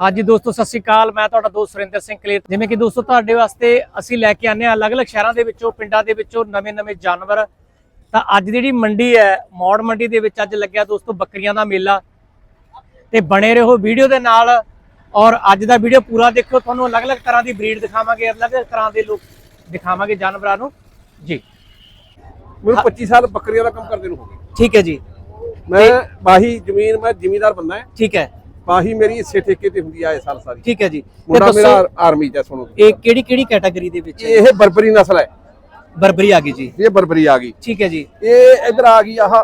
ਹਾਂਜੀ ਦੋਸਤੋ ਸਤਿ ਸ਼੍ਰੀ ਅਕਾਲ। ਮੈਂ ਤੁਹਾਡਾ ਦੋਸਤ ਸੁਰਿੰਦਰ ਸਿੰਘ ਕਲੇਰ। ਜਿਵੇਂ ਕਿ ਦੋਸਤੋ ਤੁਹਾਡੇ ਵਾਸਤੇ ਅਸੀਂ ਲੈ ਕੇ ਆਨੇ ਆ ਅਲੱਗ-ਅਲੱਗ ਸ਼ਹਿਰਾਂ ਦੇ ਵਿੱਚੋਂ ਪਿੰਡਾਂ ਦੇ ਵਿੱਚੋਂ ਨਵੇਂ-ਨਵੇਂ ਜਾਨਵਰ। ਤਾਂ ਅੱਜ ਦੀ ਜਿਹੜੀ ਮੰਡੀ ਹੈ ਮੌੜ ਮੰਡੀ ਦੇ ਵਿੱਚ ਅੱਜ ਲੱਗਿਆ ਦੋਸਤੋ ਬੱਕਰੀਆਂ ਦਾ ਮੇਲਾ। ਤੇ ਬਣੇ ਰਹੋ ਵੀਡੀਓ ਦੇ ਨਾਲ। ਔਰ ਅੱਜ ਦਾ ਵੀਡੀਓ ਪੂਰਾ ਦੇਖੋ ਤੁਹਾਨੂੰ ਅਲੱਗ-ਅਲੱਗ ਤਰ੍ਹਾਂ ਦੀ ਬਰੀਡ ਦਿਖਾਵਾਂਗੇ ਅਲੱਗ-ਅਲੱਗ ਤਰ੍ਹਾਂ ਦੇ ਲੋਕ ਦਿਖਾਵਾਂਗੇ ਜਾਨਵਰਾਂ ਨੂੰ। ਜੀ। ਮੈਨੂੰ 25 ਸਾਲ ਬੱਕਰੀਆਂ ਦਾ ਕੰਮ ਕਰਦੇ ਨੂੰ ਹੋ ਗਏ। ਠੀਕ ਹੈ ਜੀ। ਮੈਂ ਬਾਹੀ ਜ਼ਮੀਨ ਮੈਂ ਜ਼ਿਮੀਦਾਰ ਬੰਦਾ ਹੈ। ਠੀਕ ਹੈ। ਬਾਹੀ ਮੇਰੀ ਇਸੇ ਠੇਕੇ ਤੇ ਹੁੰਦੀ ਆ ਇਹ ਸਾਲ ਸਾਰੀ। ਠੀਕ ਹੈ ਜੀ। ਤੇ ਮੁੰਡਾ ਮੇਰਾ ਦੱਸੋ ਆਰਮੀ ਚ ਸੁਣੋ ਇਹ ਕਿਹੜੀ ਕਿਹੜੀ ਕੈਟਾਗਰੀ ਦੇ ਵਿੱਚ? ਇਹ ਬਰਬਰੀ ਨਸਲ ਹੈ। ਬਰਬਰੀ ਆ ਗਈ ਜੀ। ਇਹ ਬਰਬਰੀ ਆ ਗਈ। ਠੀਕ ਹੈ ਜੀ। ਇਹ ਇਧਰ ਆ ਗਈ ਆਹ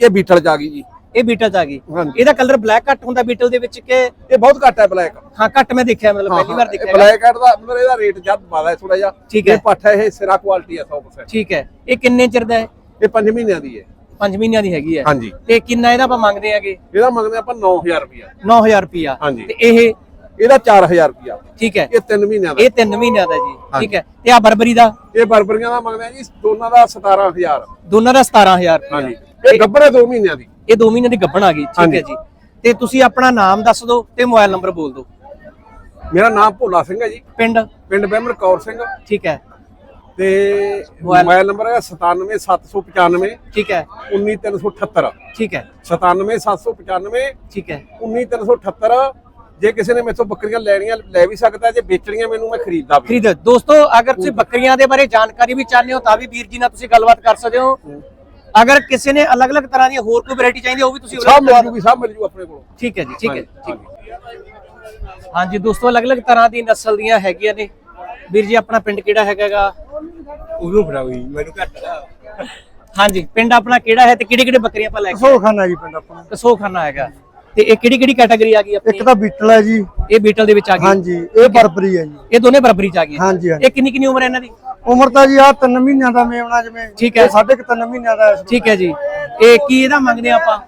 ਇਹ ਬੀਟਲ ਚ ਆ ਗਈ ਜੀ। ਇਹ ਬੀਟਲ ਚ ਆ ਗਈ। ਹਾਂਜੀ। ਇਹਦਾ ਕਲਰ ਬਲੈਕ ਘੱਟ ਹੁੰਦਾ ਬੀਟਲ ਦੇ ਵਿੱਚ ਕਿ ਇਹ ਬਹੁਤ ਘੱਟ ਹੈ ਬਲੈਕ ਹਾਂ ਘੱਟ ਮੈਂ ਦੇਖਿਆ ਮਤਲਬ ਪਹਿਲੀ ਵਾਰ ਦੇਖਿਆ ਹੈਗਾ। ਬਲੈਕ ਦਾ ਮਤਲਬ ਇਹਦਾ ਰੇਟ ਜਦ ਹੈ ਥੋੜਾ ਜਿਹਾ। ਠੀਕ ਹੈ। ਇਹ ਪੱਠ ਹੈ ਇਹ ਸਿਰਾ ਕੁਆਲਿਟੀ ਹੈ 100% ਠੀਕ ਹੈ। ਇਹ ਕਿੰਨੇ ਚਿਰ ਦਾ ਹੈ? ਇਹ 5 ਮਹੀਨਿਆਂ ਦੀ ਹੈ। 5 ਮਹੀਨਿਆਂ ਦੀ ਹੈਗੀ ਹੈ। ਹਾਂਜੀ। ਤੇ ਕਿੰਨਾ ਇਹਦਾ ਆਪਾਂ ਮੰਗਦੇ ਆਗੇ ਇਹਦਾ ਮੰਗਦੇ ਆਪਾਂ 9000 ਰੁਪਇਆ 9000 ਰੁਪਿਆ ਹਾਂਜੀ। ਤੇ ਇਹ ਇਹਦਾ 4000 ਰੁਪਇਆ ਠੀਕ ਹੈ। ਇਹ 3 ਮਹੀਨਿਆਂ ਦਾ। ਇਹ 3 ਮਹੀਨਿਆਂ ਦਾ ਜੀ। ਠੀਕ ਹੈ। ਤੇ ਆ ਬਰਬਰੀ ਦਾ? ਇਹ ਬਰਬਰੀਆਂ ਦਾ ਮੰਗਦੇ ਆ ਜੀ ਦੋਨਾਂ ਦਾ 17000 ਦੋਨਾਂ ਦਾ 17000 ਰੁਪਿਆ ਹਾਂਜੀ। ਇਹ ਗੱਬਰ ਹੈ 2 ਮਹੀਨਿਆਂ ਦੀ। ਇਹ 2 ਮਹੀਨਿਆਂ ਦੀ ਗੱਭਣ ਆ ਗਈ। ਠੀਕ। ਹੈ ਜੀ। ਤੇ ਤੁਸੀਂ ਆਪਣਾ ਨਾਮ ਦੱਸ ਦਿਓ ਤੇ ਮੋਬਾਈਲ ਨੰਬਰ ਬੋਲ ਦਿਓ। ਮੇਰਾ ਨਾਮ ਭੋਲਾ ਸਿੰਘ ਹੈ ਜੀ। ਪਿੰਡ? ਪਿੰਡ ਬਹਿਮਰ ਕੌਰ ਸਿੰਘ। ਠੀਕ ਹੈ। ਤੇ ਮੋਬਾਈਲ- ਨੰਬਰ ਹੈ 97795 ਠੀਕ ਹੈ। 19378 ਠੀਕ ਹੈ। 97795 ਠੀਕ ਹੈ। 19378 ਜੇ ਕਿਸੇ ਨੇ ਮੇਥੋਂ ਬੱਕਰੀਆਂ ਲੈਣੀਆਂ ਲੈ ਵੀ ਸਕਦਾ ਜੇ ਵੇਚਣੀਆਂ ਮੈਨੂੰ ਮੈਂ ਖਰੀਦਦਾ ਵੀ। ਖਰੀਦ। ਦੋਸਤੋ ਅਗਰ ਤੁਸੀਂ ਬੱਕਰੀਆਂ ਦੇ ਬਾਰੇ ਜਾਣਕਾਰੀ ਵੀ ਚਾਹੁੰਦੇ ਹੋ ਤਾਂ ਵੀ ਵੀਰ ਜੀ ਨਾਲ ਤੁਸੀਂ ਗੱਲਬਾਤ ਕਰ ਸਕਦੇ ਹੋ। ਅਗਰ ਕਿਸੇ ਨੇ ਅਲੱਗ-ਅਲੱਗ ਤਰ੍ਹਾਂ ਦੀ ਹੋਰ ਕੋਈ ਵੈਰਾਈਟੀ ਚਾਹੀਦੀ ਹੈ, ਉਹ ਵੀ ਤੁਸੀਂ ਸਭ ਮਿਲ ਜੂਗੀ ਸਭ ਮਿਲ ਜੂ ਆਪਣੇ ਕੋਲ। ਠੀਕ ਹੈ ਜੀ ਠੀਕ ਹੈ ਠੀਕ। ਹਾਂਜੀ। ਦੋਸਤੋ ਅਲੱਗ-ਅਲੱਗ ਤਰ੍ਹਾਂ ਦੀ ਨਸਲ ਦੀਆਂ ਹੈਗੀਆਂ ਨੇ। ਵੀਰ ਜੀ ਆਪਣਾ ਪਿੰਡ ਕਿਹੜਾ ਹੈਗਾਗਾ ਉਹਨੂੰ ਫੜਾਉਈ ਮੈਨੂੰ ਘੱਟ ਹਾਂਜੀ ਪਿੰਡ ਆਪਣਾ ਕਿਹੜਾ ਹੈ ਤੇ ਕਿਹੜੀ ਕਿਹੜੀ ਬੱਕਰੀਆਂ ਆਪਾਂ ਲੈ ਕੇ ਸੋਖਾਨਾ ਜੀ ਪਿੰਡ ਆਪਣਾ। ਕਸੋਖਾਨਾ ਹੈਗਾ। ਤੇ ਇਹ ਕਿਹੜੀ ਕਿਹੜੀ ਕੈਟਾਗਰੀ ਆ ਗਈ ਆਪਣੀ? ਇੱਕ ਤਾਂ ਬੀਟਲ ਹੈ ਜੀ। ਇਹ ਬੀਟਲ ਦੇ ਵਿੱਚ ਆ ਗਈ। ਹਾਂਜੀ ਇਹ ਬਰਬਰੀ ਹੈ ਜੀ। ਇਹ ਦੋਨੇ ਬਰਾਬਰੀ ਚ ਆ ਗਈਆਂ। ਹਾਂਜੀ ਹਾਂਜੀ। ਇਹ ਕਿੰਨੀ ਕਿੰਨੀ ਉਮਰ ਹੈ ਇਹਨਾਂ ਦੀ? ਉਮਰ ਤਾਂ ਜੀ ਆ 3 ਮਹੀਨਿਆਂ ਦਾ ਮੇਵਣਾ ਜਿਵੇਂ ਠੀਕ ਹੈ। ਇਹ ਸਾਢੇ ਕੁ ਤਿੰਨ ਮਹੀਨਿਆਂ ਦਾ ਇਸ ਵੇਲੇ। ਠੀਕ ਹੈ ਜੀ। ਇਹ ਕੀ ਇਹਦਾ ਮੰਗਦੇ ਆ ਆਪਾਂ?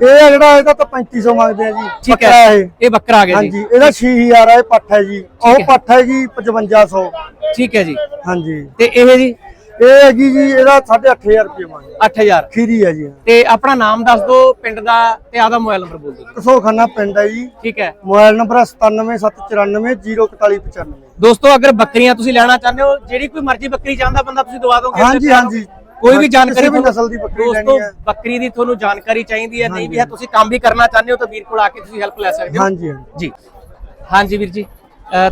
ਇਹ ਆ ਜਿਹੜਾ ਇਹਦਾ ਤਾਂ 3500 ਮੰਗਦੇ ਆ ਜੀ ਠੀਕ ਬੱਕਰਾ ਹੈ ਇਹ। ਇਹ ਬੱਕਰਾ ਆ ਗਿਆ ਜੀ। ਹਾਂਜੀ ਇਹਦਾ 6000 ਆ ਇਹ ਪੱਠ ਹੈ ਜੀ। ਹੈ। ਉਹ ਪੱਠ ਹੈਗੀ 5500 ਠੀਕ ਹੈ ਜੀ। ਹਾਂਜੀ। ਤੇ ਇਹ ਜੀ? ਇਹ ਹੈਗੀ ਜੀ ਇਹਦਾ 8500 ਰੁਪਏ ਮੰਗਦੇ 8000 ਖੀਰੀ ਹੈ ਜੀ। ਤੇ ਆਪਣਾ ਨਾਮ ਦੱਸ ਦਿਓ ਪਿੰਡ ਦਾ ਤੇ ਆਦਾ ਮੋਬਾਈਲ ਨੰਬਰ ਬੋਲ ਦਿਓ ਕਸੋਖਾਨਾ ਪਿੰਡ ਹੈ ਜੀ। ਠੀਕ ਹੈ। ਮੋਬਾਈਲ ਨੰਬਰ 9774904195 ਦੋਸਤੋ ਅਗਰ ਬੱਕਰੀਆਂ ਤੁਸੀਂ ਲੈਣਾ ਚਾਹੁੰਦੇ ਹੋ ਜਿਹੜੀ ਕੋਈ ਮਰਜ਼ੀ ਬੱਕਰੀ ਚਾਹੁੰਦਾ ਬੰਦਾ ਤੁਸੀਂ ਦਵਾ ਦੋਗੇ ਹਾਂਜੀ ਹਾਂਜੀ। ਕੋਈ ਵੀ ਜਾਣਕਾਰੀ ਕਿਸੇ ਵੀ ਨਸਲ ਦੀ ਬੱਕਰੀ ਲੈਣੀ ਹੈ। ਬੱਕਰੀ ਦੀ ਤੁਹਾਨੂੰ ਜਾਣਕਾਰੀ ਚਾਹੀਦੀ ਹੈ ਨਹੀਂ ਵੀ ਹੈ ਤੁਸੀਂ ਕੰਮ ਵੀ ਕਰਨਾ ਚਾਹੁੰਦੇ ਹੋ ਤਾਂ ਵੀਰ ਕੋਲ ਆ ਕੇ ਤੁਸੀਂ ਹੈਲਪ ਲੈ ਸਕਦੇ ਹੋ। ਹਾਂਜੀ ਹਾਂਜੀ। ਜੀ। ਹਾਂਜੀ ਵੀਰ ਜੀ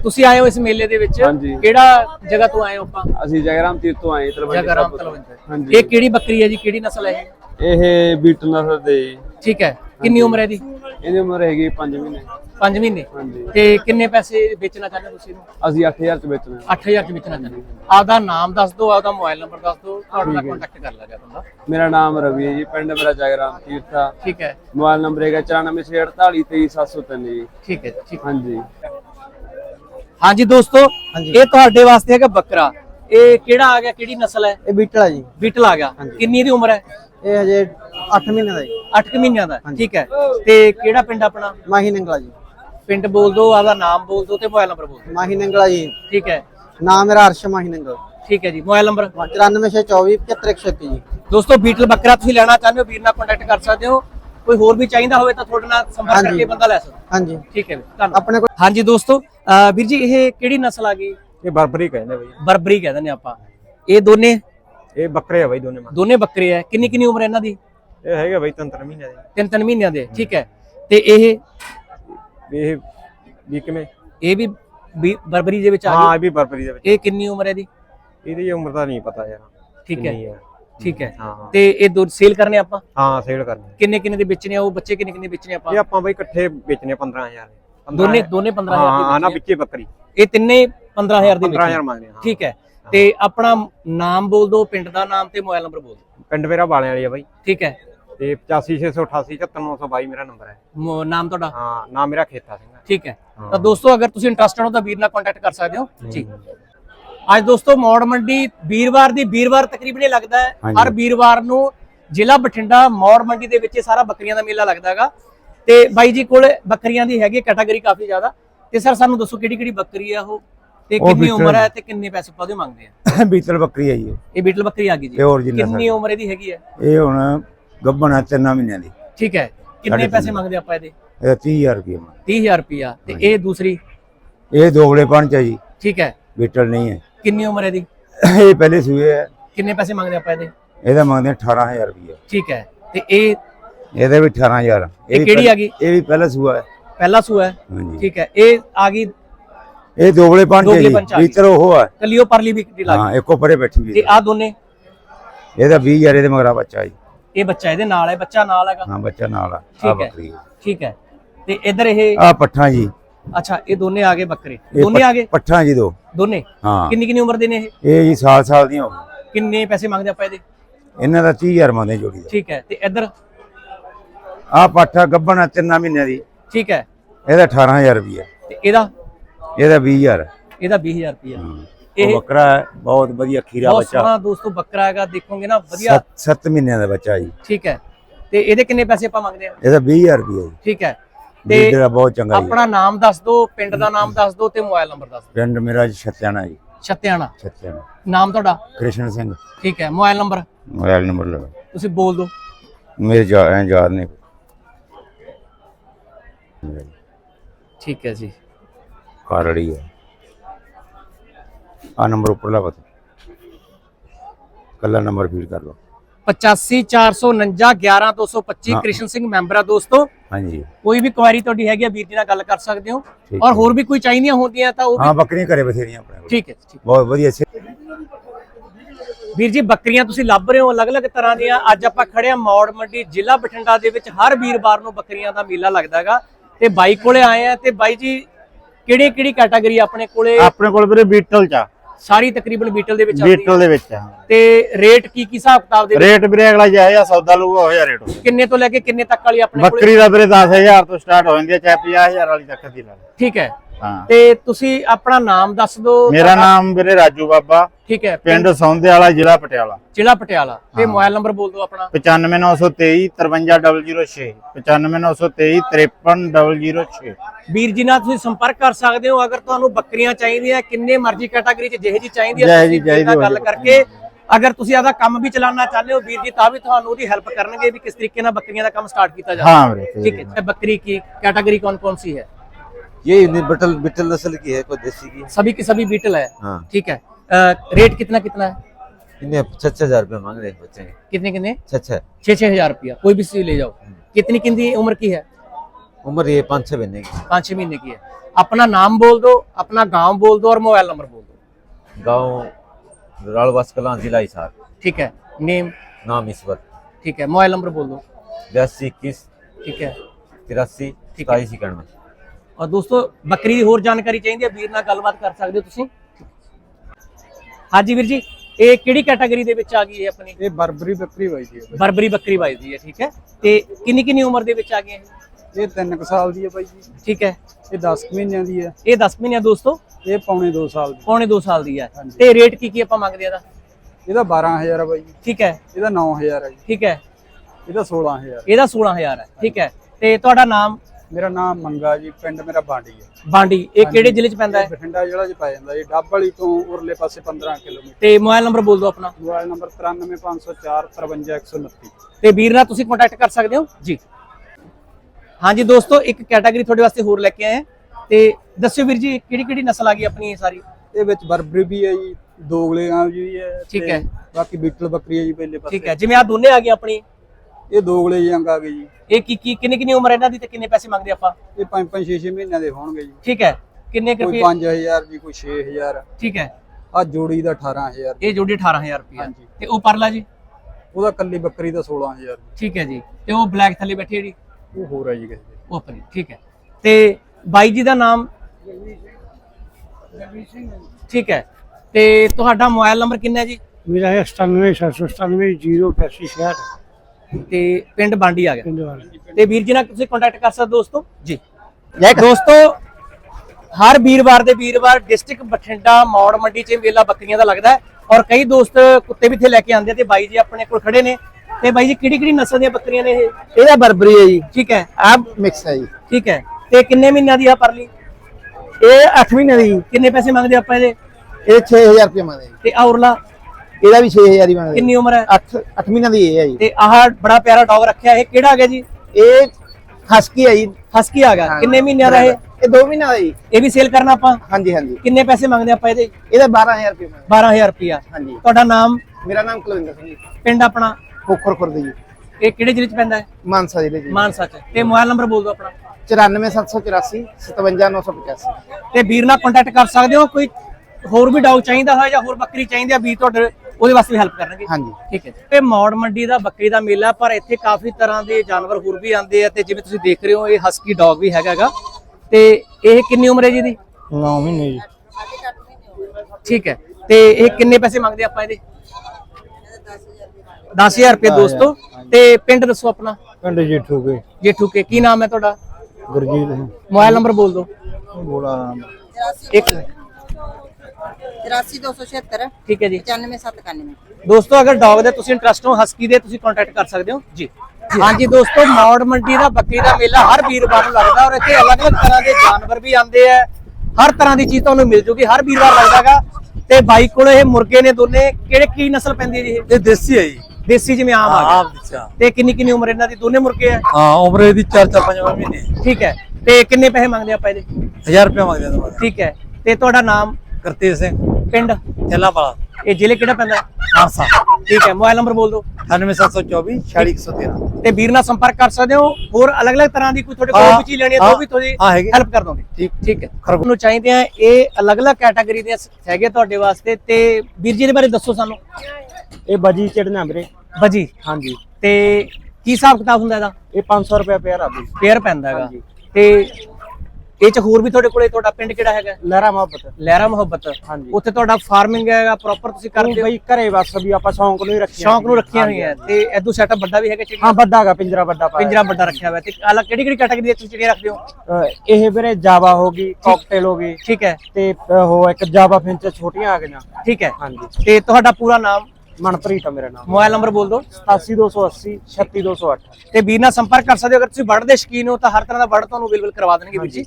ਤੁਸੀਂ ਆਏ ਹੋ ਇਸ ਮੇਲੇ ਦੇ ਵਿੱਚ। ਕਿਹੜਾ ਜਗ੍ਹਾ ਤੋਂ ਆਏ ਹੋ ਆਪਾਂ? ਅਸੀਂ ਜਗਰਾਮ ਤੀਰਥ ਤੋਂ ਆਏ ਤਲਵੰਡੀ ਜਗਰਾਮ। ਤਲਵੰਡੀ। ਹਾਂਜੀ। ਇਹ ਕਿਹੜੀ ਬੱਕਰੀ ਹੈ ਜੀ? ਕਿਹੜੀ ਨਸਲ ਹੈ ਇਹ? ਇਹ ਬੀਟ ਨਸਲ ਦੇ। ਠੀਕ ਹੈ। ਕਿੰਨੀ ਉਮਰ ਹੈ ਇਹਦੀ? ਇਹਦੀ ਉਮਰ ਹੈਗੀ 5 ਮਹੀਨੇ। 5 ਮਹੀਨੇ? ਹਾਂਜੀ। ਤੇ ਕਿੰਨੇ ਪੈਸੇ ਵੇਚਣਾ ਚਾਹੁੰਦੇ ਹੋ ਤੁਸੀਂ ਇਹਨੂੰ? ਅਸੀਂ 8000 ਚ ਵੇਚਣਾ। 8000 ਚ ਵੇਚਣਾ ਚਾਹੁੰਦੇ। ਹੋ ਆਪਦਾ ਨਾਮ ਦੱਸ ਦਿਓ ਆਪਦਾ ਮੋਬਾਈਲ ਨੰਬਰ ਦੱਸ ਦਿਓ ਤੁਹਾਡੇ ਨਾਲ ਕੰਟੈਕਟ ਕਰ ਲਗਾ ਬੰਦਾ। ਮੇਰਾ ਨਾਮ ਰਵੀ ਹੈ ਜੀ ਪਿੰਡ ਮੇਰਾ ਜਗਰਾਮ ਤੀਰਥ ਆ ਠੀਕ ਹੈ। ਮੋਬਾਈਲ ਨੰਬਰ ਹੈਗਾ 9448233703 ਜੀ। ਠੀਕ ਹੈ ਠੀਕ ਹਾਂਜੀ। ਹਾਂਜੀ ਦੋਸਤੋ ਇਹ ਤੁਹਾਡੇ ਵਾਸਤੇ ਹੈਗਾ ਬੱਕਰਾ। ਇਹ ਕਿਹੜਾ ਆ ਗਿਆ ਕਿਹੜੀ ਨਸਲ ਹੈ? ਇਹ ਬੀਟਲ ਹੈ ਜੀ। ਬੀਟਲ ਆ ਗਿਆ। ਕਿੰਨੀ ਦੀ ਉਮਰ ਹੈ? ਇਹ ਹਜੇ 8 ਮਹੀਨੇ ਦਾ ਜੀ। 8 ਮਹੀਨਿਆਂ ਦਾ। ਠੀਕ ਹੈ। ਤੇ ਕਿਹੜਾ ਪਿੰਡ ਆਪਣਾ? ਮਾਹੀ ਨੰਗਲਾ ਜੀ। ਪਿੰਡ ਬੋਲ ਦਿਓ ਆਪਦਾ ਨਾਮ ਬੋਲ ਦਿਓ ਤੇ ਮੋਬਾਈਲ ਨੰਬਰ ਬੋਲ ਦਿਓ ਮਾਹੀ ਨੰਗਲਾ ਜੀ। ਠੀਕ ਹੈ। ਨਾਮ ਮੇਰਾ ਹਰਸ਼ ਮਾਹੀ ਨੰਗਲ। ਠੀਕ ਹੈ ਜੀ। Mobile number? 9424 75131 ਜੀ। ਦੋਸਤੋ ਬੀਟਲ ਬੱਕਰਾ ਤੁਸੀਂ ਲੈਣਾ ਚਾਹੁੰਦੇ ਹੋ ਵੀਰ ਨਾਲ ਕੰਟੈਕਟ ਕਰ ਸਕਦੇ ਹੋ। ਕੋਈ ਹੋਰ ਵੀ ਚਾਹੀਦਾ ਹੋਵੇ ਤਾਂ ਤੁਹਾਡੇ ਨਾਲ ਸੰਪਰਕ ਹਾਂਜੀ। ਕਰਕੇ ਬੰਦਾ ਲੈ ਸਕਦਾ। ਹਾਂਜੀ। ਠੀਕ ਹੈ ਧੰਨਵਾਦ। ਆਪਣੇ ਕੋਲ ਹਾਂਜੀ ਦੋਸਤੋ ਵੀਰ ਜੀ ਇਹ ਕਿਹੜੀ ਨਸਲ ਆ ਗਈ? ਇਹ ਬਰਬਰੀ ਕਹਿੰਦੇ ਬਈ। ਬਰਬਰੀ ਕਹਿੰਦੇ ਨੇ ਆਪਾਂ। ਇਹ ਦੋਨੇ? ਇਹ ਬੱਕਰੇ ਆ ਬਈ ਦੋਨੇ ਮਾਂ। ਦੋਨੇ ਬੱਕਰੇ ਆ। ਕਿੰਨੀ ਕਿੰਨੀ ਉਮਰ ਇਹਨਾਂ ਦੀ? ਇਹ ਹੈਗੇ ਬਈ ਤੰਤਰ ਮਹੀਨੇ ਦੇ। ਤਿੰਨ ਤਿੰਨ ਮਹੀਨਿਆਂ ਦੇ ਠੀਕ ਹੈ। ਤੇ ਇਹ ਇਹ ਵੀ ਕਿਵੇਂ? ਇਹ ਵੀ ਵੀ ਬਰਬਰੀ ਦੇ ਵਿੱਚ ਆ ਹਾਂ ਗਈ ਇਹ ਵੀ ਬਰਬਰੀ ਦੇ ਵਿੱਚ। ਇਹ ਕਿੰਨੀ ਉਮਰ ਹੈ ਇਹਦੀ? ਇਹਦੀ ਉਮਰ ਦਾ ਨਹੀਂ ਪਤਾ ਯਾਰ। ਠੀਕ ਕਿੰਨੀ ਹੈ। ਠੀਕ ਹੈ। ਤੇ ਇਹ ਦੋ ਸੇਲ ਕਰਨੇ ਆਪਾਂ? ਹਾਂ ਸੇਲ ਕਰਨੀ। ਕਿੰਨੇ ਕਿੰਨੇ ਦੇ ਵੇਚਣੇ ਆ? ਉਹ ਬੱਚੇ ਕਿੰਨੇ ਕਿੰਨੇ ਵੇਚਣੇ ਆਪਾਂ? ਇਹ ਆਪਾਂ ਬਈ ਇਕੱਠੇ ਵੇਚਨੇ 15000 ਦੇ। ਦੋਨੇ ਦੋਨੇ 15000 ਹਾਂ ਹਾਂ ਨਾ ਦੇ ਵੇਚਣੇ ਵਿੱਚੇ ਬੱਕਰੀ। ਆ। ਇਹ ਤਿੰਨੇ 15000 ਦੇ 15000 ਵਿੱਚ ਮੰਗਦੇ ਹਾਂ। ਠੀਕ ਹੈ। ਤੇ ਆਪਣਾ ਨਾਮ ਬੋਲ ਦਿਓ ਪਿੰਡ ਦਾ ਨਾਮ ਤੇ ਮੋਬਾਈਲ ਨੰਬਰ ਬੋਲ ਦਿਓ। ਪਿੰਡ ਮੇਰਾ ਵਾਲਿਆਂ ਵਾਲੀ ਆ ਬਈ। ਠੀਕ ਹੈ। ਤੇ 8568877922 ਮੇਰਾ ਨੰਬਰ ਹੈ। ਮੋ- ਨਾਮ ਤੁਹਾਡਾ? ਹਾਂ ਨਾਮ ਮੇਰਾ ਖੇਤਾ ਸਿੰਘ ਹੈ। ਠੀਕ ਹੈ। ਤਾਂ ਦੋਸਤੋ ਅਗਰ ਤੁਸੀਂ ਇੰਟਰਸਟਡ ਹੋ ਤਾਂ ਵੀਰ ਨਾਲ ਕੰਟੈਕਟ ਕਰ ਸਕਦੇ ਹੋ। ਜੀ। ਅੱਜ ਦੋਸਤੋ ਮੌੜ ਮੰਡੀ ਵੀਰਵਾਰ ਦੀ ਵੀਰਵਾਰ ਤਕਰੀਬਨ ਇਹ ਲੱਗਦਾ ਹੈ। ਹਰ ਵੀਰਵਾਰ ਨੂੰ ਜ਼ਿਲ੍ਹਾ ਬਠਿੰਡਾ ਮੌੜ ਮੰਡੀ ਦੇ ਵਿੱਚ ਇਹ ਸਾਰਾ ਬੱਕਰੀਆਂ ਦਾ ਮੇਲਾ ਲੱਗਦਾ ਹੈਗਾ। ਤੇ ਬਾਈ ਜੀ ਕੋਲ ਬੱਕਰੀਆਂ ਦੀ ਹੈਗੀ ਕੈਟਾਗਰੀ ਕਾਫੀ ਜ਼ਿਆਦਾ। ਤੇ ਸਰ ਸਾਨੂੰ ਦੱਸੋ ਕਿਹੜੀ ਕਿਹੜੀ ਬੱਕਰੀ ਆ ਉਹ? ਤੇ ਉਹ ਕਿੰਨੀ ਉਮਰ ਹੈ ਤੇ ਕਿੰਨੇ ਪੈਸੇ ਪਾਦੇ ਮੰਗਦੇ ਆ? ਬੀਤਲ ਬੱਕਰੀ ਆਈ ਹੈ ਇਹ ਬੀਟਲ ਬੱਕਰੀ ਆ ਗਈ ਜੀ। ਇਹ original ਕਿੰਨੀ ਉਮਰ ਇਹਦੀ ਹੈਗੀ ਹੈ? ਇਹ ਹੁਣ ਗੱਭਣ ਆ ਤਿੰਨਾਂ ਮਹੀਨਿਆਂ ਦੀ। ਠੀਕ ਹੈ। ਕਿੰਨੇ ਪੈਸੇ। ਮੰਗਦੇ ਆਪਾਂ ਇਹਦੇ? ਇਹਦਾ 30000 ਰੁਪਏ 30000 ਰੁਪਿਆ ਤੇ ਇਹ ਦੂਸਰੀ? ਇਹ ਦੋਗਲੇਪਣ ਚ ਹੈ ਜੀ। ਠੀਕ ਹੈ। ਬੀਟਲ ਨਹੀਂ ਹੈ। ਕਿੰਨੀ ਉਮਰ ਹੈ ਦੀ ਇਹ ਪਹਿਲੇ ਸੂਏ ਹੈ। ਕਿੰਨੇ ਪੈਸੇ ਮੰਗਦੇ ਆਪਾਂ ਇਹਦੇ? ਇਹਦਾ ਮੰਗਦੇ 18000 ਰੁਪਏ ਠੀਕ ਹੈ। ਤੇ ਇਹ ਇਹਦੇ ਵੀ 18000 ਇਹ ਕਿਹੜੀ ਆ ਗਈ? ਇਹ ਵੀ ਪਹਿਲਾ ਸੂਆ ਹੈ। ਪਹਿਲਾ ਸੂਆ ਹੈ। ਠੀਕ ਹੈ। ਇਹ ਆ ਗਈ ਇਹ ਦੋਗਲੇਪਣ ਚ ਹੈ। ਬੀਤਰ ਉਹ ਹੈ ਕੱਲੀ ਉਹ ਪਰਲੀ ਵੀ ਦੀ ਲੱਗ ਹਾਂ ਇੱਕੋ ਪਰੇ ਬੈਠੀ ਤੇ ਵੀ ਆ ਦੋਨੇ? ਇਹਦਾ 20000 ਇਹਦੇ ਮਗਰਾ ਬੱਚਾ ਜੀ। ਇਹ ਬੱਚਾ ਇਹਦੇ ਨਾਲ ਹੈ ਬੱਚਾ ਨਾਲ ਹੈਗਾ। ਹਾਂ ਬੱਚਾ ਨਾਲ ਆ ਠੀਕ ਆ ਹੈ। ਬੱਕਰੀ ਠੀਕ ਹੈ। ਤੇ ਇੱਧਰ ਇਹ ਆ ਪੱਠਾ ਜੀ। ਅੱਛਾ ਇਹ ਦੋਨੇ ਆ ਗਏ ਬੱਕਰੇ। ਇਹ ਦੋਨੇ ਆ ਗਏ? ਪੱਠਾ ਜੀ ਦੋ। ਦੋਨੇ? ਹਾਂ। ਕਿੰਨੀ ਕਿੰਨੀ ਉਮਰ ਦੇ ਨੇ ਇਹ? ਇਹ ਜੀ ਸਾਲ ਸਾਲ ਦੀਆਂ ਹੋ। ਕਿੰਨੇ ਪੈਸੇ ਮੰਗਦੇ ਆਪਾਂ ਇਹਦੇ? ਇਹਨਾਂ ਦਾ 30000 ਮੰਗਦੇ ਜੋੜੀ ਦਾ। ਠੀਕ ਹੈ ਤੇ ਇੱਧਰ? ਆ ਪੱਠਾ ਗੱਬਣ ਆ ਤਿੰਨਾਂ ਮਹੀਨਿਆਂ ਦੀ। ਠੀਕ ਹੈ। ਇਹਦਾ 18000 ਰੁਪਏ ਤੇ ਇਹਦਾ? ਇਹਦਾ 20000 ਇਹਦਾ 20000 ਰੁਪਇਆ ਉਹ ਇਹ ਬੱਕਰਾ ਹੈ ਬਹੁਤ ਵਧੀਆ ਖੀਰਾ ਬਹੁਤ ਬੱਚਾ। ਸੋਹਣਾ ਦੋਸਤੋ ਬੱਕਰਾ ਹੈਗਾ ਦੇਖੋਗੇ ਨਾ ਵਧੀਆ। 7 ਮਹੀਨਿਆਂ ਦਾ ਬੱਚਾ ਜੀ। ਠੀਕ ਹੈ। ਤੇ ਇਹਦੇ ਕਿੰਨੇ ਪੈਸੇ ਆਪਾਂ ਮੰਗਦੇ ਆ ਇਹਦਾ 20000 ਰੁਪਏ ਜੀ। ਠੀਕ ਹੈ। ਤੇ ਦਾ ਬਹੁਤ ਚੰਗਾ ਜੀ। ਆਪਣਾ ਨਾਮ ਦੱਸ ਦਿਓ ਪਿੰਡ ਦਾ ਨਾਮ ਦੱਸ ਦਿਓ ਤੇ ਮੋਬਾਈਲ ਨੰਬਰ ਦੱਸ ਦਿਓ। ਪਿੰਡ ਮੇਰਾ ਜੀ ਛੱਤਿਆਣਾ ਜੀ। ਛੱਤਿਆਣਾ। ਛੱਤਿਆਣਾ। ਨਾਮ ਤੁਹਾਡਾ? ਕ੍ਰਿਸ਼ਨ ਸਿੰਘ। ਠੀਕ ਹੈ। Mobile number? ਮੋਬਾਈਲ ਨੰਬਰ ਲਗਾ ਤੁਸੀਂ ਬੋਲ ਦਿਓ। ਮੇਰੇ ਜਾ ਐਂ ਯਾਦ ਨਹੀਂ। ਠੀਕ ਹੈ ਜੀ। ਕਾਰੜੀ ਹੈ। ਆ ਨੰਬਰ ਉੱਪਰਲਾ ਬਤਾ ਕੱਲਾ ਨੰਬਰ ਫੀਡ ਕਰ ਲਓ। 8549911225 ਹਾਂ। ਕ੍ਰਿਸ਼ਨ ਸਿੰਘ ਮੈਂਬਰ ਆ ਦੋਸਤੋ। ਹਾਂਜੀ। ਕੋਈ ਵੀ ਕੁਐਰੀ ਤੁਹਾਡੀ ਹੈਗੀ ਆ ਵੀਰ ਜੀ ਨਾਲ ਗੱਲ ਕਰ ਸਕਦੇ ਹੋ। ਔਰ। ਹੋਰ ਵੀ ਕੋਈ ਚਾਹੀਦੀਆਂ ਹੁੰਦੀਆਂ ਤਾਂ ਉਹ ਹਾਂ ਬੱਕਰੀਆਂ ਘਰੇ ਬਥੇਰੀਆਂ ਆਪਣੇ ਕੋਲ। ਠੀਕ ਹੈ ਠੀਕ ਬਹੁਤ ਵਧੀਆ ਸੇ। ਵੀਰ ਜੀ ਬੱਕਰੀਆਂ ਤੁਸੀਂ ਲੱਭ ਰਹੇ ਹੋ ਅਲੱਗ-ਅਲੱਗ ਤਰ੍ਹਾਂ ਦੀਆਂ। ਅੱਜ ਆਪਾਂ ਖੜੇ ਆ ਮੌੜ ਮੰਡੀ ਜ਼ਿਲ੍ਹਾ ਬਠਿੰਡਾ ਦੇ ਵਿੱਚ ਹਰ ਵੀਰਵਾਰ ਨੂੰ ਬੱਕਰੀਆਂ ਦਾ ਮੇਲਾ ਲੱਗਦਾ ਹੈਗਾ। ਤੇ ਬਾਈ ਕੋਲੇ ਆਏ ਆ ਤੇ ਬਾਈ ਜੀ ਕਿਹੜੀ ਕਿਹੜੀ ਕੈਟਾਗਰੀ ਆਪਣੇ ਕੋਲੇ? ਆਪਣੇ ਕੋਲ ਵੀਰੇ ਬੀਟਲ ਚ ਸਾਰੀ ਤਕਰੀਬਨ ਬੀਟਲ ਦੇ ਵਿੱਚ ਆਉਂਦੀ ਬੀਟਲ ਹੈ। ਦੇ ਵਿੱਚ ਆ ਤੇ ਰੇਟ ਕੀ ਕੀ ਹਿਸਾਬ ਕਿਤਾਬ ਦੇ ਰੇਟ ਵੀਰੇ ਅਗਲਾ ਜਾਇਆ ਸੌਦਾ ਲਊਗਾ ਉਹ ਜਿਹਾ ਰੇਟ। ਕਿੰਨੇ ਤੋਂ ਲੈ ਕੇ ਕਿੰਨੇ ਤੱਕ ਵਾਲੀ ਆਪਣੇ ਕੋਲੇ? ਬੱਕਰੀ ਦਾ ਵੀਰੇ 10000 ਤੋਂ ਸਟਾਰਟ ਹੋ ਜਾਂਦੀ ਹੈ ਚਾਹੇ 50000 ਵਾਲੀ ਤੱਕ ਦੀ ਲਾ। ਠੀਕ ਹੈ ਹਾਂ। ਤੇ ਤੁਸੀਂ ਆਪਣਾ ਨਾਮ ਦੱਸ ਦਿਓ ਮੇਰਾ ਨਾਮ ਵੀਰੇ ਰਾਜੂ ਬਾਬਾ। ਠੀਕ ਹੈ ਪਿੰਡ ਸੌਂਦੇ ਵਾਲਾ ਜ਼ਿਲ੍ਹਾ ਪਟਿਆਲਾ। ਜ਼ਿਲ੍ਹਾ ਪਟਿਆਲਾ। ਤੇ ਮੋਬਾਈਲ ਨੰਬਰ ਬੋਲ ਦਿਓ ਆਪਣਾ। 9593350006 9593350006 ਵੀਰ ਜੀ ਨਾਲ ਤੁਸੀਂ ਸੰਪਰਕ ਕਰ ਸਕਦੇ ਹੋ ਅਗਰ ਤੁਹਾਨੂੰ ਬੱਕਰੀਆਂ ਚਾਹੀਦੀਆਂ ਕਿੰਨੇ ਮਰਜ਼ੀ ਕੈਟਾਗਰੀ ਚ ਜਿਹੇ ਜੀ ਚਾਹੀਦੀ ਹੈ ਤੁਸੀਂ ਗੱਲ ਕਰਕੇ ਅਗਰ ਤੁਸੀਂ ਆਦਾ ਕੰਮ ਵੀ ਚਲਾਉਣਾ ਚਾਹੁੰਦੇ ਹੋ ਵੀਰ ਜੀ ਤਾਂ ਵੀ ਤੁਹਾਨੂੰ ਉਹਦੀ ਹੈਲਪ ਕਰਨਗੇ ਵੀ ਕਿਸ ਤਰੀਕੇ ਨਾਲ ਬੱਕਰੀਆਂ ਦਾ ਕੰਮ ਸਟਾਰਟ ਕੀਤਾ ਜਾਵੇ ਹਾਂ ਠੀਕ ਹੈ ਬੱਕਰੀ ਕੀ ਕੈਟਾਗਰੀ ਕੌਣ ਕੌਣ ਸੀ ਹੈ ये बिटल बिटल नस्ल की है कोई देसी की? सभी की सभी बीटल है। हाँ। ठीक है। रेट कितना कितना है? इन्हें छह छह हज़ार रुपये मांग रहे हैं बच्चे। कितने कितने? छह छह छः छः हज़ार रुपया। कोई भी चीज़ ले जाओ। कितनी कितनी उम्र की है? उम्र ये पाँच छह महीने की। पाँच छह महीने की है। अपना नाम बोल दो अपना गाँव बोल दो और मोबाइल नंबर बोल दो। गाँव राड़वास कला जिला हिसार। ठीक है। नेम? नाम ईश्वर। ठीक है। मोबाइल नंबर बोल दो। बयासी इक्कीस ठीक है। तिरासी सताईस इक्यानवे। ਔਰ ਦੋਸਤੋ ਬੱਕਰੀ ਦੀ ਹੋਰ ਜਾਣਕਾਰੀ ਚਾਹੀਦੀ ਹੈ ਵੀਰ ਨਾਲ ਗੱਲਬਾਤ ਕਰ ਸਕਦੇ ਹੋ ਤੁਸੀਂ। ਹਾਂਜੀ ਵੀਰ ਜੀ ਇਹ ਕਿਹੜੀ ਕੈਟਾਗਰੀ ਦੇ ਵਿੱਚ ਆ ਗਈ ਹੈ ਆਪਣੀ? ਇਹ ਬਰਬਰੀ ਬੱਕਰੀ ਬਾਈ। ਜੀ ਬਰਬਰੀ ਬੱਕਰੀ ਵੱਜਦੀ ਹੈ ਠੀਕ ਹੈ। ਤੇ ਕਿੰਨੀ ਕਿੰਨੀ ਉਮਰ ਦੇ ਵਿੱਚ ਆ ਗਈ ਹੈ ਇਹ? ਇਹ 3 ਸਾਲ ਦੀ ਹੈ ਬਾਈ ਜੀ। ਠੀਕ ਹੈ। ਇਹ 10 ਮਹੀਨਿਆਂ ਦੀ ਹੈ। ਇਹ 10 ਮਹੀਨੇ ਦੋਸਤੋ? ਇਹ ਪੌਣੇ 2 ਸਾਲ ਦੀ। ਪੌਣੇ 2 ਸਾਲ ਦੀ ਹੈ। ਤੇ ਰੇਟ ਕੀ ਕੀ ਆਪਾਂ ਮੰਗਦੇ ਆ ਦਾ ਇਹਦਾ 12000 ਹੈ ਬਾਈ ਜੀ। ਠੀਕ ਹੈ। ਇਹਦਾ 9000 ਹੈ ਜੀ। ਠੀਕ ਹੈ। ਇਹਦਾ 16000 ਇਹਦਾ 16000 ਹੈ। ਠੀਕ ਹੈ। ਤੇ ਤੁਹਾਡਾ ਨਾਮ? ਮੇਰਾ ਨਾਮ ਮੰਗਾ ਜੀ ਪਿੰਡ ਮੇਰਾ ਬਾਂਡੀ ਹੈ। ਬਾਂਡੀ ਇਹ ਕਿਹੜੇ ਜ਼ਿਲ੍ਹੇ ਚ ਪੈਂਦਾ ਹੈ? ਬਠਿੰਡਾ ਜ਼ਿਲ੍ਹਾ 'ਚ ਪੈ ਜਾਂਦਾ ਜੀ ਡੱਬ ਵਾਲੀ ਤੋਂ ਉਰਲੇ ਪਾਸੇ 15 ਕਿਲੋਮੀਟਰ। ਤੇ ਮੋਬਾਈਲ ਨੰਬਰ ਬੋਲ ਦਿਓ ਆਪਣਾ। ਮੋਬਾਈਲ ਨੰਬਰ 93504 53129 ਤੇ ਵੀਰ ਨਾਲ ਤੁਸੀਂ ਕੰਟੈਕਟ ਕਰ ਸਕਦੇ ਹੋ? ਜੀ। ਹਾਂਜੀ ਦੋਸਤੋ ਇੱਕ ਕੈਟਾਗਰੀ ਤੁਹਾਡੇ ਵਾਸਤੇ ਹੋਰ ਲੈ ਕੇ ਆਏ ਤੇ ਦੱਸਿਓ ਵੀਰ ਜੀ ਕਿਹੜੀ ਕਿਹੜੀ ਨਸਲ ਆ ਗਈ ਆਪਣੀ ਇਹ ਸਾਰੀ? ਇਹ ਵਿੱਚ ਬਰਬਰੀ ਵੀ ਹੈ ਜੀ ਦੋਗਲੇ ਗਾਂ ਵੀ ਹੈ ਠੀਕ ਹੈ। ਬਾਕੀ ਬੀਟਲ ਬੱਕਰੀ ਹੈ ਜੀ ਪਹਿਲੇ ਪਾਸੇ। ਠੀਕ ਹੈ ਜਿਵੇਂ ਆ ਦੋਨੇ ਆ ਗਏ ਆਪਣੀ। ਇਹ ਦੋਗਲੇ ਜੰਗ ਆ ਗਏ ਜੀ। ਇਹ ਕੀ ਕੀ ਕਿੰਨੀ ਕਿੰਨੀ ਉਮਰ ਹੈ ਇਹਨਾਂ ਦੀ ਤੇ ਕਿੰਨੇ ਪੈਸੇ ਮੰਗਦੇ ਆਪਾਂ? ਇਹ 5 5 6 6 ਮਹੀਨਿਆਂ ਦੇ ਹੋਣਗੇ ਜੀ। ਠੀਕ ਹੈ। ਕਿੰਨੇ ਕੁ ਕੋਈ ਰੁਪਏ? 5000 ਜੀ ਕੋਈ 6000 ਠੀਕ ਹੈ। ਆ ਜੋੜੀ ਦਾ 18000 ਇਹ ਜੋੜੀ 18000 ਰੁਪਏ ਹਾਂਜੀ। ਤੇ ਉਹ ਪਰਲਾ ਜੀ? ਉਹਦਾ ਕੱਲੀ ਬੱਕਰੀ ਦਾ 16000 ਠੀਕ ਹੈ ਜੀ। ਤੇ ਉਹ ਬਲੈਕ ਥੱਲੇ ਬੈਠੀ ਜਿਹੜੀ ਉਹ ਹੋਰ ਹੈ ਜੀ ਕਿਸੇ ਦੇ। ਉਹ ਆਪਣੀ ਠੀਕ ਹੈ। ਤੇ ਬਾਈ ਜੀ ਦਾ ਨਾਮ? ਠੀਕ ਹੈ। ਤੇ ਤੁਹਾਡਾ ਮੋਬਾਈਲ ਨੰਬਰ ਕਿੰਨਾ ਹੈ ਜੀ? ਮੇਰਾ ਹੈ 9779708566 ਤੇ ਪਿੰਡ ਬਾਂਡੀ ਆ ਗਿਆ। ਤੇ ਵੀਰ ਜੀ ਨਾਲ ਤੁਸੀਂ ਕੰਟੈਕਟ ਕਰ ਸਕਦੇ ਦੋਸਤੋ? ਜੀ। ਦੋਸਤੋ ਹਰ ਵੀਰਵਾਰ ਦੇ ਵੀਰਵਾਰ ਡਿਸਟ੍ਰਿਕਟ ਬਠਿੰਡਾ ਮੌੜ ਮੰਡੀ 'ਚ ਮੇਲਾ ਬੱਕਰੀਆਂ ਦਾ ਲੱਗਦਾ ਹੈ ਔਰ ਕਈ ਦੋਸਤ ਕੁੱਤੇ ਵੀ ਇੱਥੇ ਲੈ ਕੇ ਆਉਂਦੇ ਆ ਤੇ ਬਾਈ ਜੀ ਆਪਣੇ ਕੋਲ ਖੜੇ ਨੇ। ਤੇ ਬਾਈ ਜੀ ਕਿਹੜੀ ਕਿਹੜੀ ਨਸਲ ਦੀਆਂ ਬੱਕਰੀਆਂ ਨੇ ਇਹ? ਇਹਦਾ ਬਰਬਰੀ ਹੈ ਜੀ। ਠੀਕ ਹੈ। ਆ ਮਿਕਸ ਹੈ ਜੀ। ਠੀਕ ਹੈ। ਤੇ ਕਿੰਨੇ ਮਹੀਨਿਆਂ ਦੀ ਆ ਪਰਲੀ? ਇਹ 8 ਮਹੀਨੇ ਦੀ। ਜੀ। ਕਿੰਨੇ ਪੈਸੇ ਮੰਗਦੇ ਆਪਾਂ ਇਹਦੇ? ਇਹ 6000 ਰੁਪਏ ਮੰਗਦੇ ਜੀ। ਤੇ ਆ ਉਰਲਾ ਇਹਦਾ ਵੀ 6000 ਹੀ ਮੰਗਦੇ ਕਿੰਨੀ ਉਮਰ ਹੈ? 8 8 ਮਹੀਨਿਆਂ ਦੀ ਇਹ ਹੈ ਜੀ। ਤੇ ਆਹ ਬੜਾ ਪਿਆਰਾ ਡੌਗ ਰੱਖਿਆ ਇਹ ਕਿਹੜਾ ਹੈਗਾ ਜੀ? ਇਹ ਹਸਕੀ ਹੈ ਜੀ। ਹਸਕੀ ਆ ਗਿਆ। ਕਿੰਨੇ ਮਹੀਨਿਆਂ ਦਾ ਇਹ? ਇਹ 2 ਮਹੀਨਾ ਦਾ ਜੀ। ਇਹ ਵੀ ਸੇਲ ਕਰਨਾ ਆਪਾਂ? ਹਾਂਜੀ ਹਾਂਜੀ। ਕਿੰਨੇ ਪੈਸੇ ਮੰਗਦੇ ਆਪਾਂ ਇਹਦੇ? ਇਹਦਾ 12000 ਰੁਪਏ ਮੰਗਦੇ। 12000 ਰੁਪਿਆ ਹਾਂਜੀ। ਤੁਹਾਡਾ ਨਾਮ? ਮੇਰਾ ਨਾਮ ਕੁਲਵਿੰਦਰ ਸਿੰਘ ਜੀ। ਪਿੰਡ ਆਪਣਾ? ਖੋਖਰ ਖੁਰਦ ਜੀ। ਇਹ ਕਿਹੜੇ ਜ਼ਿਲ੍ਹੇ ਚ ਪੈਂਦਾ ਹੈ? ਮਾਨਸਾ ਜ਼ਿਲ੍ਹੇ ਜੀ। ਮਾਨਸਾ ਚ। ਤੇ ਮੋਬਾਈਲ ਨੰਬਰ ਬੋਲ ਦਿਓ ਆਪਣਾ। 94784 57985 ਤੇ ਵੀਰ ਨਾਲ ਕੰਟੈਕਟ ਕਰ ਸਕਦੇ ਹੋ? ਕੋਈ ਹੋਰ ਵੀ ਡੌਗ ਚਾਹੀਦਾ ਹੋਇਆ ਜਾਂ ਹੋਰ ਬੱਕਰੀ ਚਾਹੀਦੀ ਆ? ਵੀਰ ਤੁਹਾਡੇ ਉਹਦੇ ਵਾਸਤੇ ਵੀ ਹੈਲਪ ਕਰਨਗੇ। ਹਾਂਜੀ। ਠੀਕ ਹੈ ਤੇ ਮੌੜ ਮੰਡੀ ਦਾ ਬੱਕਰੀ ਦਾ ਮੇਲਾ ਪਰ ਇੱਥੇ ਕਾਫੀ ਤਰ੍ਹਾਂ ਦੇ ਜਾਨਵਰ ਹੋਰ ਵੀ ਆਉਂਦੇ ਆ ਤੇ ਜਿਵੇਂ ਤੁਸੀਂ ਦੇਖ ਰਹੇ ਹੋ ਇਹ ਹਸਕੀ ਡੌਗ ਵੀ ਹੈਗਾਗਾ ਤੇ ਇਹ ਕਿੰਨੀ ਉਮਰ ਹੈ ਜੀ ਦੀ 9 ਮਹੀਨੇ ਜੀ। ਠੀਕ ਹੈ। ਤੇ ਇਹ ਕਿੰਨੇ ਪੈਸੇ ਮੰਗਦੇ ਆਪਾਂ ਇਹਦੇ? 10000 ਰੁਪਏ ਦੋਸਤੋ। ਤੇ ਪਿੰਡ ਦੱਸੋ ਆਪਣਾ। ਪਿੰਡ ਜੇਠੂ ਕੇ। ਜੇਠੂ ਕੇ ਕੀ ਨਾਮ ਹੈ ਤੁਹਾਡਾ? ਗੁਰਜੀਤ ਮੋਬਾਈਲ ਨੰਬਰ ਬੋਲ ਦਿਓ। ਬੋਲਾ। ਇੱਕ 84276 ਠੀਕ ਹੈ ਜੀ। 95791 ਦੋਸਤੋ ਅਗਰ ਡੌਗ ਦੇ ਤੁਸੀਂ ਇੰਟਰਸਟ ਹੋ ਹਸਕੀ ਦੇ ਤੁਸੀਂ ਕੰਟੈਕਟ ਕਰ ਸਕਦੇ ਹੋ। ਜੀ। ਹਾਂਜੀ ਦੋਸਤੋ ਮੌੜ ਮੰਡੀ ਦਾ ਬੱਕਰੀ ਦਾ ਮੇਲਾ ਹਰ ਵੀਰਵਾਰ ਨੂੰ ਲੱਗਦਾ ਔਰ ਇੱਥੇ ਅਲੱਗ-ਅਲੱਗ ਤਰ੍ਹਾਂ ਦੇ ਜਾਨਵਰ ਵੀ ਆਉਂਦੇ ਆ। ਹਰ ਤਰ੍ਹਾਂ ਦੀ ਚੀਜ਼ ਤੁਹਾਨੂੰ ਮਿਲ ਜੂਗੀ ਹਰ ਵੀਰਵਾਰ ਲੱਗਦਾਗਾ। ਤੇ ਬਾਈ ਕੋਲ ਇਹ ਮੁਰਗੇ ਨੇ ਦੋਨੇ ਕਿਹੜੇ ਕੀ ਨਸਲ ਪੈਂਦੀ ਹੈ ਜੀ ਇਹ? ਇਹ ਦੇਸੀ ਹੈ ਜੀ। ਦੇਸੀ ਜਿਵੇਂ ਆਮ ਆ ਗਏ ਤੇ ਕਿੰਨੀ ਕਿੰਨੀ ਉਮਰ ਇਹਨਾਂ ਦੀ? ਦੋਨੇ ਮੁਰਗੇ ਆ? ਹਾਂ ਉਮਰ ਇਹਦੀ 4 4 5 ਮਹੀਨੇ। ਠੀਕ ਹੈ। ਤੇ ਕਿੰਨੇ ਪੈਸੇ ਮੰਗਦੇ ਆਪਾਂ ਇਹਦੇ? 1000 ਰੁਪਏ ਮੰਗਦੇ ਆ ਤੁਹਾਡਾ ਠੀਕ ਹੈ। ਤੇ ਤੁਹਾਡਾ ਨਾਮ? ਕਰਤੇਜ ਸਿੰਘ। ਪਿੰਡ ਥੇਲਾ ਵਾਲਾ ਇਹ ਜ਼ਿਲ੍ਹੇ ਕਿਹੜਾ ਪੈਂਦਾ? ਹੈ? ਮਾਨਸਾ। ਠੀਕ ਹੈ ਮੋਬਾਈਲ ਨੰਬਰ ਬੋਲ ਦਿਓ। 98724 46113 ਤੇ ਵੀਰ ਨਾਲ ਸੰਪਰਕ ਕਰ ਸਕਦੇ ਹੋ? ਹੋਰ ਅਲੱਗ-ਅਲੱਗ ਤਰ੍ਹਾਂ ਦੀ ਕੋਈ ਤੁਹਾਡੇ ਕੋਲ ਹਾਂ, ਕੋਈ ਚੀਜ਼ ਲੈਣੀ ਹੈ ਤਾਂ ਉਹ ਵੀ ਤੁਹਾਡੀ ਹਾਂ, ਹੈਗੀ। ਹੈਲਪ ਕਰ ਦੋਗੇ। ਠੀਕ ਠੀਕ ਹੈ। ਤੁਹਾਨੂੰ ਚਾਹੀਦੇ ਆ ਇਹ ਅਲੱਗ-ਅਲੱਗ ਕੈਟਾਗਰੀ ਦੇ ਹੈਗੇ ਤੁਹਾਡੇ ਵਾਸਤੇ। ਤੇ ਵੀਰ ਜੀ ਦੇ ਬਾਰੇ ਦੱਸੋ ਸਾਨੂੰ। ਇਹ ਬਜੀ ਚੜਨਾ ਵੀਰੇ। ਬਜੀ? ਹਾਂਜੀ। ਤੇ ਕੀ ਹਿਸਾਬ ਕਿਤਾਬ ਹੁੰਦਾ ਇਹਦਾ? ਇਹ 500 ਰੁਪਏ ਪੇਅਰ ਆ ਬਈ ਪੇਅਰ ਪੈਂਦਾ ਹੈਗਾ। ਤੇ ਇਹ ਚ ਹੋਰ ਵੀ ਤੁਹਾਡੇ ਕੋਲੇ ਤੁਹਾਡਾ ਪਿੰਡ ਕਿਹੜਾ ਹੈਗਾ? ਲਹਿਰਾ ਮੁਹੱਬਤ। ਲਹਿਰਾ ਮੁਹੱਬਤ। ਹਾਂਜੀ। ਉੱਥੇ ਤੁਹਾਡਾ ਫਾਰਮਿੰਗ ਹੈਗਾ ਪ੍ਰੋਪਰ ਤੁਸੀਂ ਕਰਦੇ ਹੋ? ਬਈ ਘਰੇ ਬਸ ਵੀ ਆਪਾਂ ਸ਼ੌਂਕ ਨੂੰ ਹੀ ਰੱਖਿਆ ਸ਼ੌਂਕ ਨੂੰ ਰੱਖੀਆਂ ਹੋਈਆਂ। ਤੇ ਐਦੂ ਸੈਟਅਪ ਵੱਡਾ ਵੀ ਹੈਗਾ ਹਾਂ ਵੱਡਾ ਹੈਗਾ ਪਿੰਜਰਾ ਵੱਡਾ ਪਾਇਆ ਪਿੰਜਰਾ ਵੱਡਾ ਰੱਖਿਆ ਹੋਇਆ। ਤੇ ਅਲੱਗ ਕਿਹੜੀ ਕਿਹੜੀ ਕੈਟਾਗਰੀ ਦੇ ਤੁਸੀਂ ਚਿੜੀਆਂ ਰੱਖਦੇ ਹੋ? ਇਹ ਵੀਰੇ ਜਾਵਾ ਹੋ ਗਈ ਕਾਕਟੇਲ ਹੋ ਗਈ। ਠੀਕ ਹੈ। ਤੇ ਉਹ ਇੱਕ ਜਾਵਾ ਫਿੰਚ ਛੋਟੀਆਂ ਆ ਗਈਆਂ। ਠੀਕ ਹੈ। ਹਾਂਜੀ। ਤੇ ਤੁਹਾਡਾ ਪੂਰਾ ਨਾਮ? ਮਨਪ੍ਰੀਤ ਆ ਮੇਰਾ ਨਾਮ। ਮੋਬਾਈਲ ਨੰਬਰ ਬੋਲ ਦਿਓ। 87280 36208 ਤੇ ਵੀਰ ਨਾਲ ਸੰਪਰਕ ਕਰ ਸਕਦੇ ਹੋ। ਅਗਰ ਤੁਸੀਂ ਵੜ ਦੇ ਸ਼ਕੀਨ ਹੋ ਤਾਂ ਹਰ ਤਰ੍ਹਾਂ ਦਾ ਵੜ ਤੁਹਾਨੂੰ ਅਵੇਲੇਬਲ ਕਰਵਾ ਦੇਣਗੇ ਵੀਰ ਜੀ।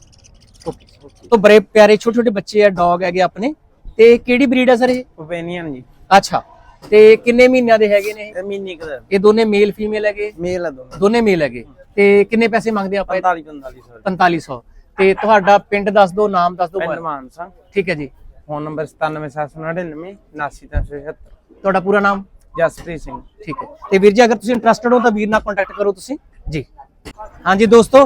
ਤੋਂ ਬੜੇ ਪਿਆਰੇ ਛੋਟੇ ਛੋਟੇ ਬੱਚੇ ਆ ਡੌਗ ਹੈਗੇ ਆਪਣੇ ਤੇ ਕਿਹੜੀ ਬਰੀਡ ਹੈ ਸਰ ਇਹ ਓਪੀਨੀਅਨ ਜੀ ਅੱਛਾ ਤੇ ਕਿੰਨੇ ਮਹੀਨਿਆਂ ਦੇ ਹੈਗੇ ਨੇ ਇਹ? ਮੀਨੀ ਕਦਾ ਇਹ ਦੋਨੇ ਮੇਲ ਫੀਮੇਲ ਹੈਗੇ ਮੇਲ ਆ ਦੋਨੋਂ ਦੋਨੇ ਮੇਲ ਹੈਗੇ ਤੇ ਕਿੰਨੇ ਪੈਸੇ ਮੰਗਦੇ ਆਪਾਂ ਇਹ? 45 4500 4500 ਤੇ ਤੁਹਾਡਾ ਪਿੰਡ ਦੱਸ ਦਿਓ ਨਾਮ ਦੱਸ ਪਿੰਡ ਦਿਓ ਮਾਨਸਾ ਠੀਕ ਹੈ ਜੀ ਫੋਨ ਨੰਬਰ 97799 79376 ਤੁਹਾਡਾ ਪੂਰਾ ਨਾਮ ਜਸਪ੍ਰੀਤ ਸਿੰਘ ਠੀਕ ਹੈ ਤੇ ਵੀਰ ਜੀ ਅਗਰ ਤੁਸੀਂ ਇੰਟਰਸਟਡ ਹੋ ਤਾਂ ਵੀਰ ਨਾਲ ਕੰਟੈਕਟ ਕਰੋ ਤੁਸੀਂ ਜੀ ਹਾਂਜੀ ਦੋਸਤੋ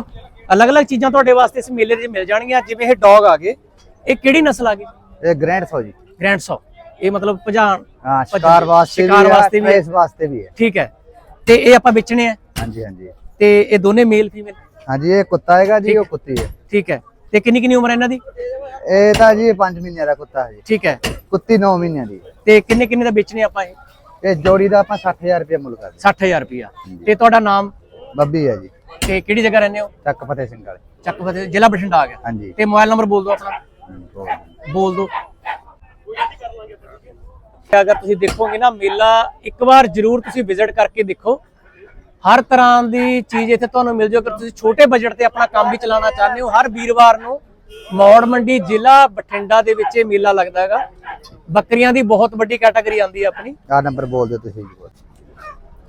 ਅਲੱਗ-ਅਲੱਗ ਚੀਜ਼ਾਂ ਤੁਹਾਡੇ ਵਾਸਤੇ ਇਸ ਮੇਲੇ 'ਚ ਮਿਲ ਜਾਣਗੀਆਂ ਜਿਵੇਂ ਇਹ ਡੌਗ ਆ ਗਏ। ਇਹ ਕਿਹੜੀ ਨਸਲ ਆ ਗਈ? ਇਹ ਗ੍ਰੈਂਡ ਸੋ ਜੀ। ਗ੍ਰੈਂਡ ਸੌ। ਇਹ ਮਤਲਬ ਭਜਾਣ ਹਾਂ ਸ਼ਿਕਾਰ ਵਾਸਤੇ ਵੀ ਸ਼ਿਕਾਰ ਵਾਸਤੇ ਵੀ। ਇਸ ਵਾਸਤੇ ਵੀ ਹੈ। ਠੀਕ ਹੈ। ਤੇ ਇਹ ਆਪਾਂ ਵੇਚਣੇ ਆ? ਹਾਂਜੀ ਹਾਂਜੀ। ਤੇ ਇਹ ਦੋਨੇ ਮੇਲ ਫੀਮੇਲ ਹਾਂਜੀ ਇਹ ਕੁੱਤਾ ਹੈਗਾ ਜੀ ਉਹ ਕੁੱਤੀ ਹੈ। ਠੀਕ ਹੈ। ਤੇ ਕਿੰਨੀ ਕਿੰਨੀ ਉਮਰ ਹੈ ਇਹਨਾਂ ਦੀ? ਇਹ ਤਾਂ ਜੀ 5 ਮਹੀਨਿਆਂ ਦਾ ਕੁੱਤਾ ਹੈ ਜੀ। ਠੀਕ ਹੈ। ਕੁੱਤੀ 9 ਮਹੀਨਿਆਂ ਦੀ। ਤੇ ਕਿੰਨੇ ਕਿੰਨੇ ਦਾ ਵੇਚਣੇ ਆਪਾਂ ਇਹ? ਇਹ ਜੋੜੀ ਦਾ ਆਪਾਂ 60000 ਰੁਪਏ ਮੁੱਲ ਕਰਦੇ 60000 ਰੁਪਿਆ ਤੇ ਤੁਹਾਡਾ ਨਾਮ? ਬੱਬੀ ਹੈ ਜੀ। ਤੇ ਕਿਹੜੀ ਜਗ੍ਹਾ ਰਹਿੰਦੇ ਹੋ? ਚੱਕ ਫਤਿਹ ਸਿੰਘ ਵਾਲੇ। ਚੱਕ ਫਤਿਹ ਜ਼ਿਲ੍ਹਾ ਬਠਿੰਡਾ ਆ ਗਿਆ। ਹਾਂਜੀ। ਤੇ ਮੋਬਾਈਲ ਨੰਬਰ ਬੋਲ ਦਿਓ ਆਪਣਾ। ਬੋਲ ਦਿਓ। ਅਗਰ ਤੁਸੀਂ ਦੇਖੋਗੇ ਨਾ ਮੇਲਾ ਇੱਕ ਵਾਰ ਜ਼ਰੂਰ ਤੁਸੀਂ ਵਿਜ਼ਿਟ ਕਰਕੇ ਦੇਖੋ। ਹਰ ਤਰ੍ਹਾਂ ਦੀ ਚੀਜ਼ ਇੱਥੇ ਤੁਹਾਨੂੰ ਮਿਲ ਜਾਊ ਅਗਰ ਤੁਸੀਂ ਛੋਟੇ ਬਜਟ ਤੇ ਆਪਣਾ ਕੰਮ ਵੀ ਚਲਾਉਣਾ ਚਾਹੁੰਦੇ ਹੋ ਹਰ ਵੀਰਵਾਰ ਨੂੰ ਮੌੜ ਮੰਡੀ ਜ਼ਿਲ੍ਹਾ ਬਠਿੰਡਾ ਦੇ ਵਿੱਚ ਇਹ ਮੇਲਾ ਲੱਗਦਾ ਹੈਗਾ। ਬੱਕਰੀਆਂ ਦੀ ਬਹੁਤ ਵੱਡੀ ਕੈਟਾਗਰੀ ਆਉਂਦੀ ਹੈ ਆਪਣੀ। ਆਹ ਨੰਬਰ ਬੋਲ ਦਿਓ ਤੁਸੀਂ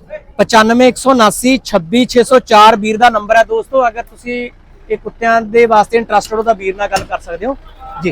ਜੀ 95179 26604 ਵੀਰ ਦਾ ਨੰਬਰ ਹੈ ਦੋਸਤੋ, ਅਗਰ ਤੁਸੀਂ ਇਹ ਕੁੱਤਿਆਂ ਦੇ ਵਾਸਤੇ ਇੰਟਰਸਟਡ ਹੋ ਤਾਂ ਵੀਰ ਨਾਲ ਗੱਲ ਕਰ ਸਕਦੇ ਹੋ। ਜੀ।